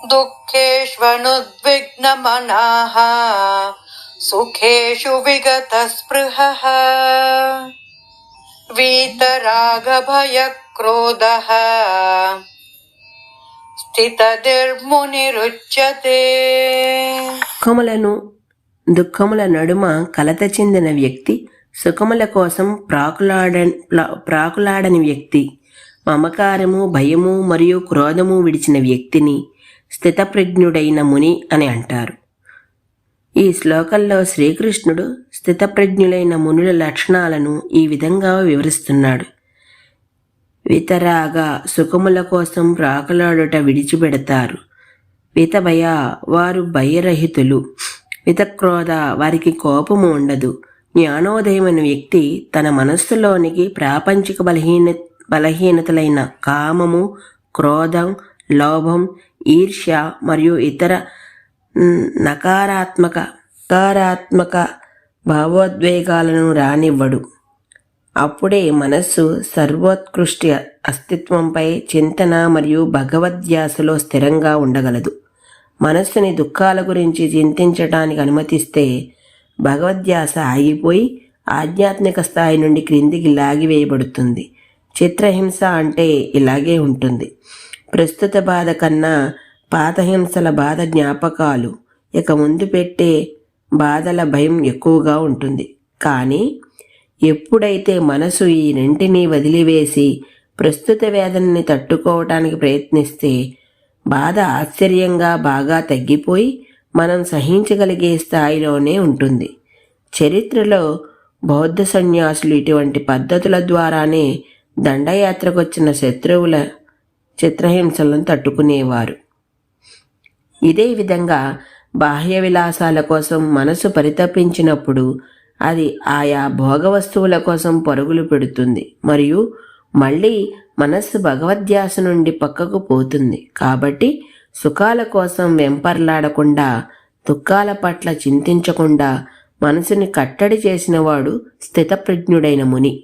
दुःखेष्वनुद्विग्नमनाः सुखेषु विगतस्पृहः वीतरागभयक्रोधः స్థితదిర్మునిరుచ్యతే సుఖములను దుఃఖముల నడుమ కలత చెందిన వ్యక్తి సుఖముల కోసం ప్రాకులాడ ప్లా- ప్రాకులాడని వ్యక్తి మమకారము భయము మరియు క్రోధము విడిచిన వ్యక్తిని స్థితప్రజ్ఞుడైన ముని అని అంటారు. ఈ శ్లోకంలో శ్రీకృష్ణుడు స్థితప్రజ్ఞులైన మునుల లక్షణాలను ఈ విధంగా వివరిస్తున్నాడు. వితరాగా సుఖముల కోసం ప్రాకులాడుట విడిచిపెడతారు. వితభయ వారు భయరహితులు. వితక్రోధ వారికి కోపము ఉండదు. జ్ఞానోదయమైన వ్యక్తి తన మనస్సులోనికి ప్రాపంచిక బలహీన బలహీనతలైన కామము క్రోధం లోభం ఈర్ష్య మరియు ఇతర నకారాత్మక నకారాత్మక భావోద్వేగాలను రానివ్వడు. అప్పుడే మనస్సు సర్వోత్కృష్టి అస్తిత్వంపై చింతన మరియు భగవద్ధ్యాసలో స్థిరంగా ఉండగలదు. మనస్సుని దుఃఖాల గురించి చింతించటానికి అనుమతిస్తే భగవద్ధ్యాస ఆగిపోయి ఆధ్యాత్మిక స్థాయి నుండి క్రిందికి లాగివేయబడుతుంది. చిత్రహింస అంటే ఇలాగే ఉంటుంది. ప్రస్తుత బాధ కన్నా పాత హింసల బాధ జ్ఞాపకాలు. ఇక ముందు పెట్టే బాధల భయం ఎక్కువగా ఉంటుంది. కానీ ఎప్పుడైతే మనసు ఈ రెంటిని వదిలివేసి ప్రస్తుత వేదనని తట్టుకోవటానికి ప్రయత్నిస్తే బాధ ఆశ్చర్యంగా బాగా తగ్గిపోయి మనం సహించగలిగే స్థాయిలోనే ఉంటుంది. చరిత్రలో బౌద్ధ సన్యాసులు ఇటువంటి పద్ధతుల ద్వారానే దండయాత్రకొచ్చిన శత్రువుల చిత్రహింసలను తట్టుకునేవారు. ఇదే విధంగా బాహ్య విలాసాల కోసం మనసు పరితపించినప్పుడు అది ఆయా భోగ వస్తువుల కోసం పరుగులు పెడుతుంది మరియు మళ్ళీ మనస్సు భగవద్ధ్యాస నుండి పక్కకు పోతుంది. కాబట్టి సుఖాల కోసం వెంపర్లాడకుండా దుఃఖాల పట్ల చింతించకుండా మనసుని కట్టడి చేసినవాడు స్థితప్రజ్ఞుడైన ముని.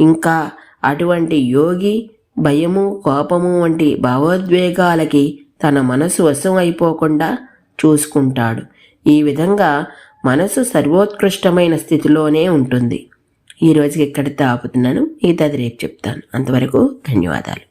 ఇంకా అటువంటి యోగి భయము కోపము వంటి భావోద్వేగాలకి తన మనసు వశం అయిపోకుండా చూసుకుంటాడు. ఈ విధంగా మనసు సర్వోత్కృష్టమైన స్థితిలోనే ఉంటుంది. ఈ రోజుకి ఇక్కడితో ఆపుతున్నాను. మిగతాది రేపు చెప్తాను. అంతవరకు ధన్యవాదాలు.